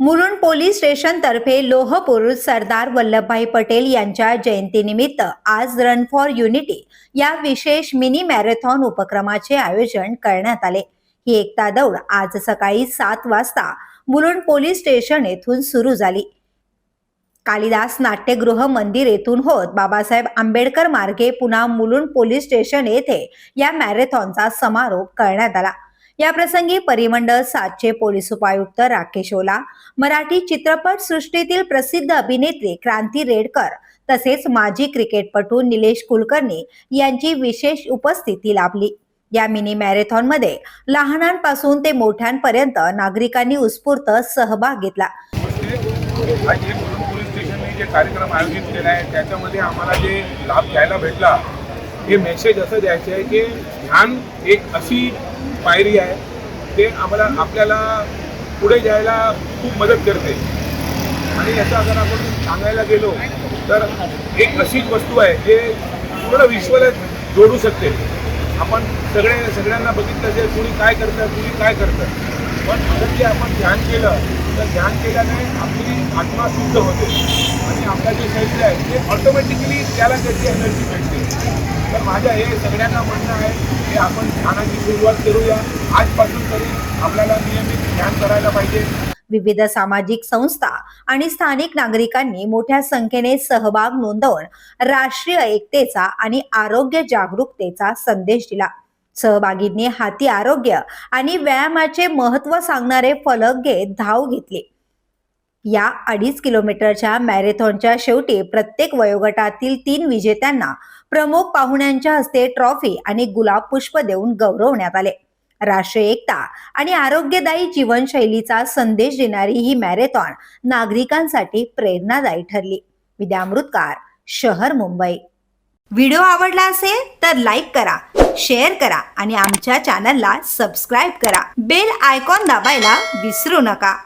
Mulund police station तर्फे सरदार वल्लभभाई पटेल यांच्या जयंतीनिमित्त आज रन फॉर युनिटी या विशेष मिनी मॅरेथॉन उपक्रमाचे आयोजन करण्यात आले. ही एकता दौड आज सकाळी सात वाजता मुलुंड पोलीस स्टेशन येथून सुरू झाली. कालिदास नाट्यगृह मंदिर येथून होत बाबासाहेब आंबेडकर मार्गे पुन्हा मुलुंड पोलीस स्टेशन येथे या मॅरेथॉनचा समारोप करण्यात आला. या प्रसंगी परिमंडळ सातचे पोलीस उपायुक्त राकेश ओला मराठी चित्रपट सृष्टीतील प्रसिद्ध अभिनेत्री क्रांती रेडकर तसेच माजी क्रिकेटपटू निलेश कुलकर्णी यांची विशेष उपस्थिती लाभली. या मिनी मॅरेथॉनमध्ये लहानांपासून ते मोठ्यांपर्यंत नागरिकांनी उत्स्फूर्त सहभाग घेतला. जे कार्यक्रम आयोजित केला आहे त्याच्यामध्ये आम्हाला जे लाभ घ्यायला भेटला हे मेसेज असं द्यायचं आहे की ध्यान एक अशी पायरी आहे. ते आम्हाला आपल्याला पुढे जायला खूप मदत करते. आणि याचा जर आपण सांगायला गेलो तर एक अशीच वस्तू आहे जे पूर्ण विश्वाला जोडू शकते. आपण सगळे सगळ्यांना बघितलं असेल कुणी काय करतं कुणी काय करतं. पण जर जे आपण ध्यान केलं तर ध्यान केल्याने आपली आत्मा शुद्ध होते. आणि आपला जे शरीर आहे ते ऑटोमॅटिकली त्याला त्याची एनर्जी भेटते. तर माझ्या हे सगळ्यांना म्हणणं आहे की आपण ध्यानाची सुरुवात करूया. आजपासून तरी आपल्याला नियमित ध्यान करायला पाहिजे. विविध सामाजिक संस्था आणि स्थानिक नागरिकांनी मोठ्या संख्येने सहभाग नोंदवून राष्ट्रीय एकतेचा आणि आरोग्य जागरूकतेचा संदेश दिला. सहभागींनी हाती आरोग्य आणि व्यायामाचे महत्त्व सांगणारे फलक घेत धाव घेतली. या अडीच किलोमीटरच्या मॅरेथॉनच्या शेवटी प्रत्येक वयोगटातील तीन विजेत्यांना प्रमुख पाहुण्यांच्या हस्ते ट्रॉफी आणि गुलाब पुष्प देऊन गौरवण्यात आले. राष्ट्रीय एकता आणि आरोग्यदायी जीवनशैलीचा संदेश देणारी ही मॅरेथॉन नागरिकांसाठी प्रेरणादायी ठरली. विद्यामृतकार शहर मुंबई. व्हिडिओ आवडला असेल तर लाईक करा शेअर करा आणि आमच्या चॅनलला सबस्क्राईब करा. बेल आयकॉन दाबायला विसरू नका.